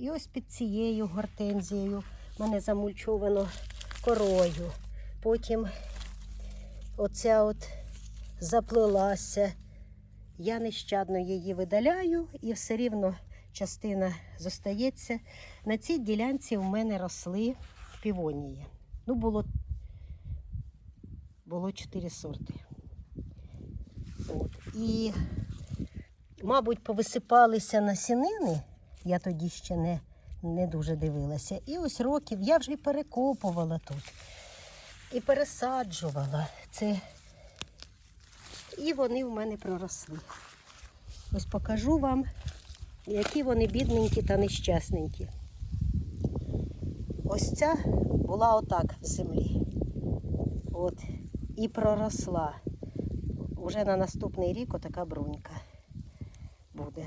І ось під цією гортензією в мене замульчовано корою. Потім оця от заплилася. Я нещадно її видаляю і все рівно частина зостається. На цій ділянці в мене росли півонії. Ну, було, було чотири сорти. От. І, мабуть, повисипалися насінини. Я тоді ще не, не дуже дивилася. І ось років я вже й перекопувала тут. І пересаджувала. Це... І вони в мене проросли. Ось покажу вам, які вони бідненькі та нещасненькі. Ось ця була отак в землі. От. І проросла. Уже на наступний рік отака брунька буде.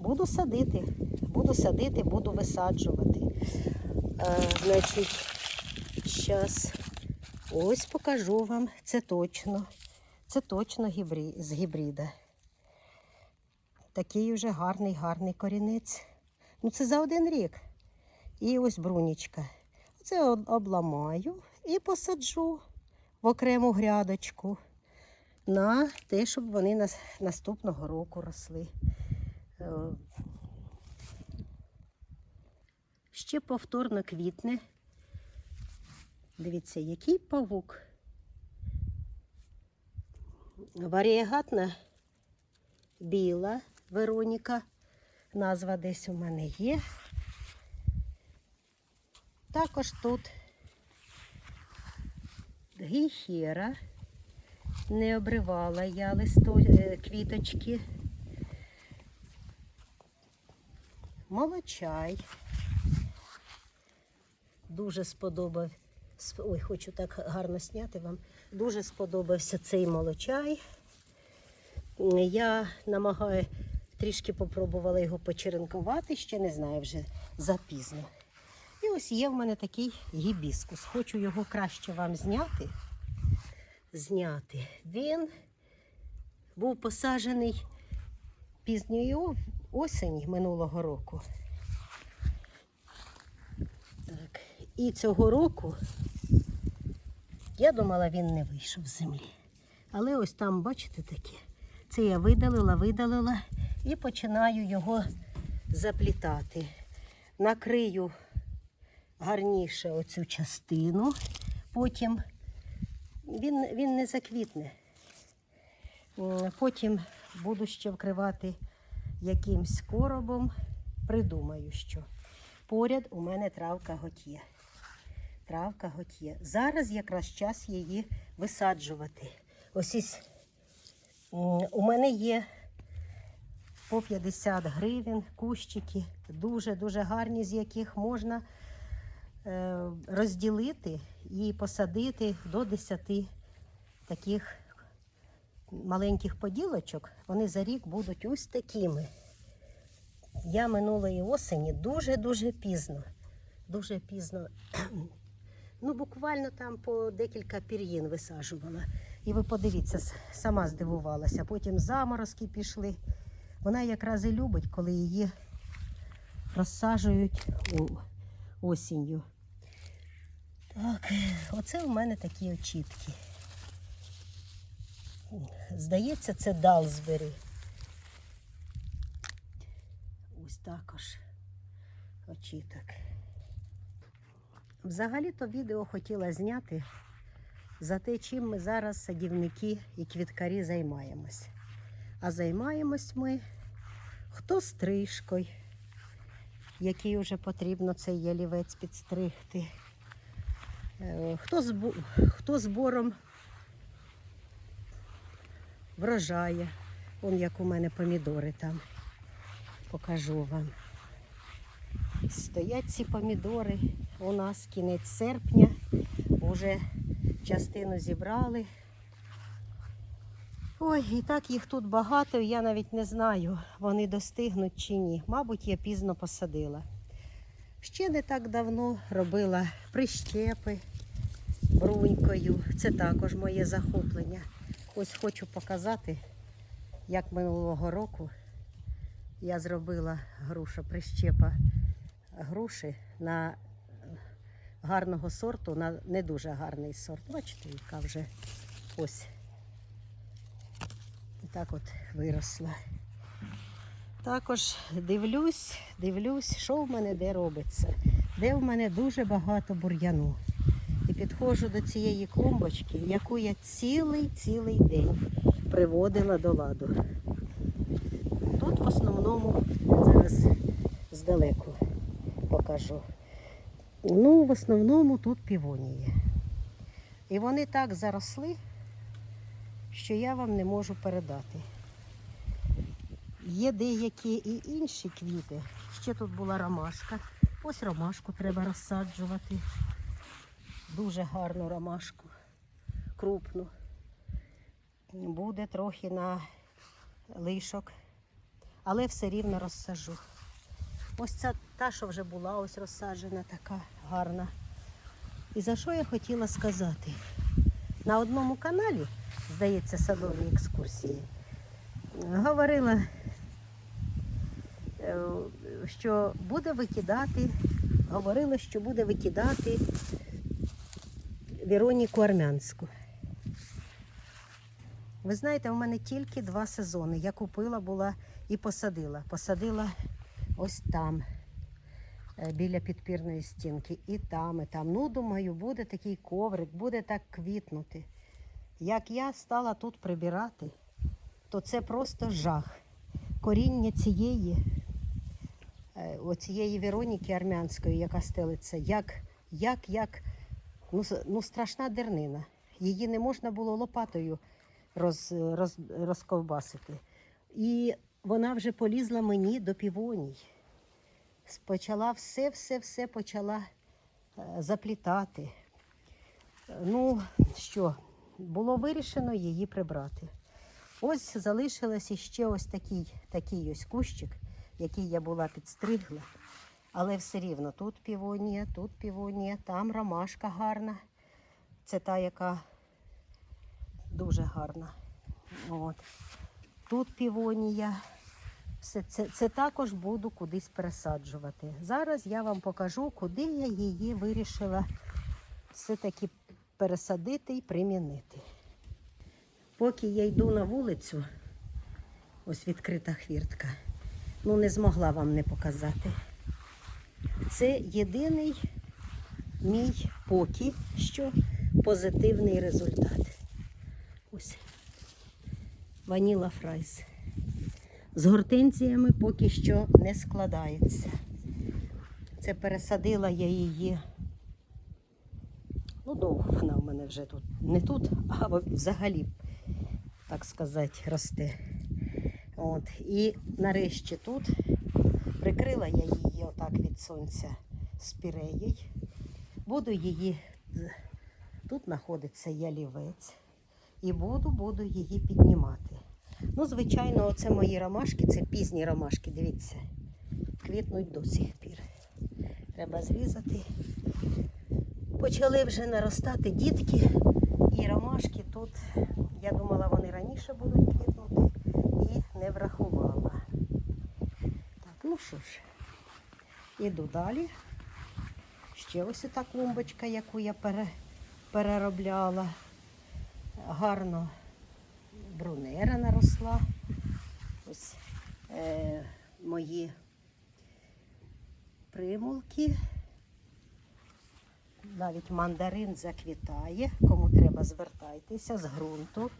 Буду садити, буду садити, буду висаджувати. А, значить, зараз ось покажу вам, це точно. Це точно гібрі... з гібрида. Такий уже гарний, гарний корінець. Ну, це за один рік. І ось брунічка. Це обламаю і посаджу в окрему грядочку на те, щоб вони наступного року росли. Е, Ще повторно квітне. Дивіться, який павук. Варієгатна біла Вероніка. Назва десь у мене є. Також тут гіхера. Не обривала я листо, е, квіточки. Молочай. Дуже сподобав. Ой, хочу так гарно зняти вам. Дуже сподобався цей молочай. Я намагаю трішки попробувала його почеренкувати, ще не знаю, вже запізно. І ось є в мене такий гібіскус. Хочу його краще вам зняти. Зняти. Він був посаджений пізньої осені минулого року. Так. І цього року я думала, він не вийшов з землі. Але ось там, бачите, таке. Це я видалила, видалила і починаю його заплітати. Накрию гарніше оцю частину, потім він, він не заквітне. Потім буду ще вкривати якимсь коробом, придумаю що. Поряд у мене травка готє. Травка готє. Зараз якраз час її висаджувати. Ось із, у мене є по 50 гривень кущики, дуже-дуже гарні, з яких можна е, розділити і посадити до 10 таких маленьких поділочок. Вони за рік будуть ось такими. Я минулої осені дуже-дуже пізно. Дуже пізно. Ну, буквально там по декілька пір'їн висаджувала. І ви подивіться, сама здивувалася. Потім заморозки пішли. Вона якраз і любить, коли її розсаджують осінню. Так, оце у мене такі очітки. Здається, це Далсбері. Ось також очіток. Взагалі-то відео хотіла зняти за те, чим ми зараз садівники і квіткарі займаємось. А займаємось ми хто стрижкою, який вже потрібно цей ялівець підстригти, е, хто, збу... хто збором врожає. Вон як у мене помідори там. Покажу вам. Стоять ці помідори у нас кінець серпня. Уже частину зібрали. Ой, і так їх тут багато, я навіть не знаю, вони достигнуть чи ні. Мабуть, я пізно посадила. Ще не так давно робила прищепи брунькою. Це також моє захоплення. Ось хочу показати, як минулого року я зробила груша прищепа груші на гарного сорту, на не дуже гарний сорт. Бачите, яка вже ось так от виросла. Також дивлюсь, дивлюсь, що в мене де робиться, де в мене дуже багато бур'яну. Підходжу до цієї клумбочки, яку я цілий-цілий день приводила до ладу. Тут в основному зараз здалеку покажу. Ну, в основному тут півонії. І вони так заросли, що я вам не можу передати. Є деякі і інші квіти. Ще тут була ромашка. Ось ромашку треба розсаджувати. Дуже гарну ромашку, крупну. Буде трохи на лишок, але все рівно розсажу. Ось ця та, що вже була, ось розсаджена, така гарна. І за що я хотіла сказати? На одному каналі, здається, садові екскурсії, говорила, е, що буде викидати, говорила, що буде викидати Вероніку Армянську. Ви знаєте, у мене тільки два сезони. Я купила була і посадила. Посадила ось там, е, біля підпірної стінки, і там, і там. Ну, думаю, буде такий коврик, буде так квітнути. Як я стала тут прибирати, то це просто жах. Коріння цієї, е, оцієї Вероніки Армянської, яка стелиться, як, як, як, ну, ну страшна дернина. Її не можна було лопатою роз, роз, розковбасити. І вона вже полізла мені до півоній. Почала все, все, все почала заплітати. Ну що, було вирішено її прибрати. Ось залишилось ще ось такий, такий ось кущик, який я була підстригла. Але все рівно тут півонія, тут півонія, там ромашка гарна. Це та, яка дуже гарна. От. Тут півонія. Все це, це також буду кудись пересаджувати. Зараз я вам покажу, куди я її вирішила все-таки пересадити і примінити. Поки я йду на вулицю, ось відкрита хвіртка, ну не змогла вам не показати. Це єдиний мій поки що позитивний результат. Ось ваніла фрайс. З гортензіями поки що не складається. Це пересадила я її. Ну, довго вона в мене вже тут. Не тут, а взагалі, так сказати, росте. От. І нарешті тут прикрила я її отак від сонця спіреєю. Буду її. Тут знаходиться ялівець. І буду, буду її піднімати. Ну, звичайно, оце мої ромашки, це пізні ромашки, дивіться, квітнуть до сих пір. Треба зрізати. Почали вже наростати дітки і ромашки тут, я думала, вони раніше будуть квітнути і не врахувала. Що ж, іду далі. Ще ось та клумбочка, яку я пере, переробляла. Гарно брунера наросла. Ось е, мої примулки. Навіть мандарин заквітає. Кому треба, звертайтеся з ґрунту.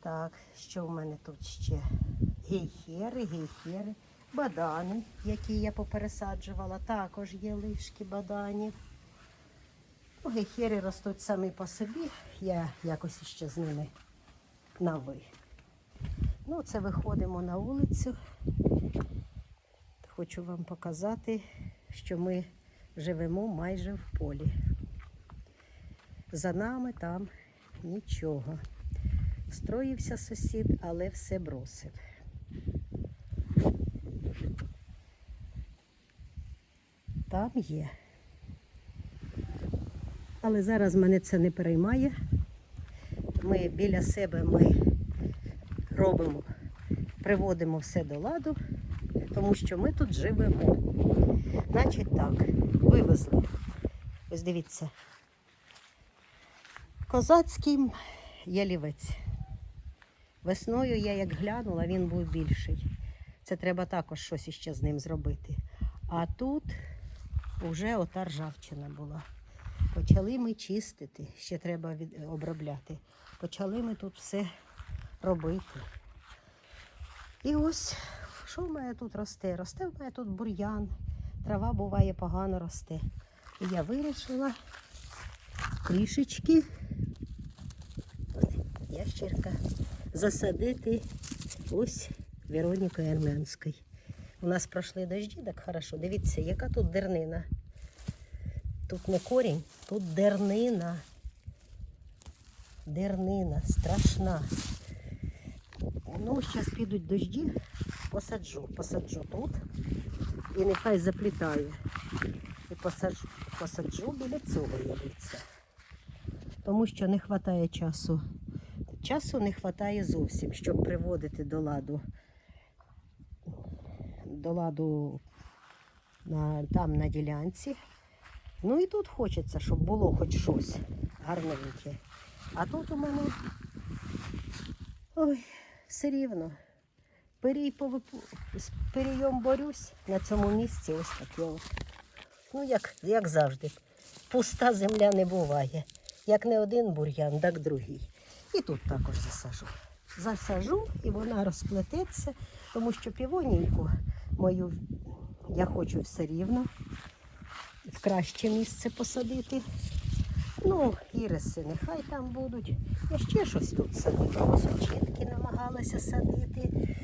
Так, що в мене тут ще? Гейхери, гейхери, бадани, які я попересаджувала. Також є лишки баданів. Ну, гейхери ростуть самі по собі. Я якось ще з ними на ви. Ну, це виходимо на вулицю. Хочу вам показати, що ми живемо майже в полі. За нами там нічого. Встроївся сусід, але все бросив. Там є. Але зараз мене це не переймає. Ми біля себе ми робимо, приводимо все до ладу, тому що ми тут живемо. Значить так, вивезли. Ось дивіться. Козацький ялівець. Весною я як глянула, він був більший. Це треба також щось іще з ним зробити. А тут вже ота ржавчина була. Почали ми чистити, ще треба від... обробляти. Почали ми тут все робити. І ось, що в мене тут росте? Росте в мене тут бур'ян. Трава буває погано росте. І я вирішила трішечки ящерка засадити ось Веронікою Армянською. У нас пройшли дожді, так хорошо. Дивіться, яка тут дернина. Тут не корінь, тут дернина. Дернина страшна. Ну, зараз підуть дожді, посаджу, посаджу тут і нехай заплітає. І посаджу, посаджу біля цього ялиця. Тому що не вистачає часу. Часу не вистачає зовсім, щоб приводити до ладу. До ладу на, там на ділянці. Ну і тут хочеться, щоб було хоч щось гарненьке. А тут у мене ой, все рівно. Повипу... з пирієм борюсь на цьому місці ось таке. От. Ну, як, як завжди. Пуста земля не буває. Як не один бур'ян, так другий. І тут також засажу. Засажу і вона розплететься, тому що півонійку мою я хочу все рівно в краще місце посадити. Ну, іриси нехай там будуть. Я ще щось тут садила. Ось намагалася садити.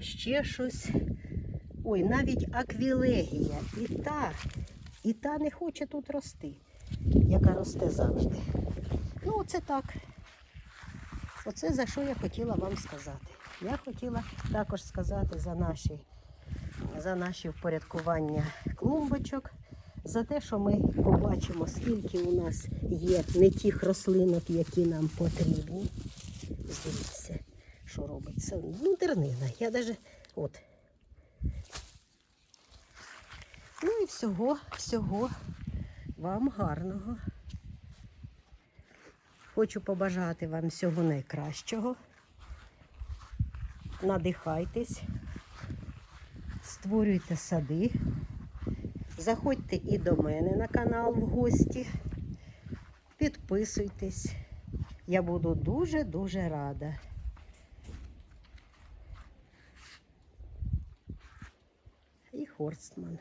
Ще щось. Ой, навіть аквілегія. І та, і та не хоче тут рости, яка росте завжди. Ну, оце так. Оце за що я хотіла вам сказати. Я хотіла також сказати за наші, за наші впорядкування клумбочок, за те, що ми побачимо, скільки у нас є не тих рослинок, які нам потрібні. Дивіться, що робиться. Ну, дернина. Я даже от. Ну і всього, всього вам гарного. Хочу побажати вам всього найкращого. Надихайтесь, створюйте сади, заходьте і до мене на канал в гості, підписуйтесь. Я буду дуже-дуже рада. І Хорстман.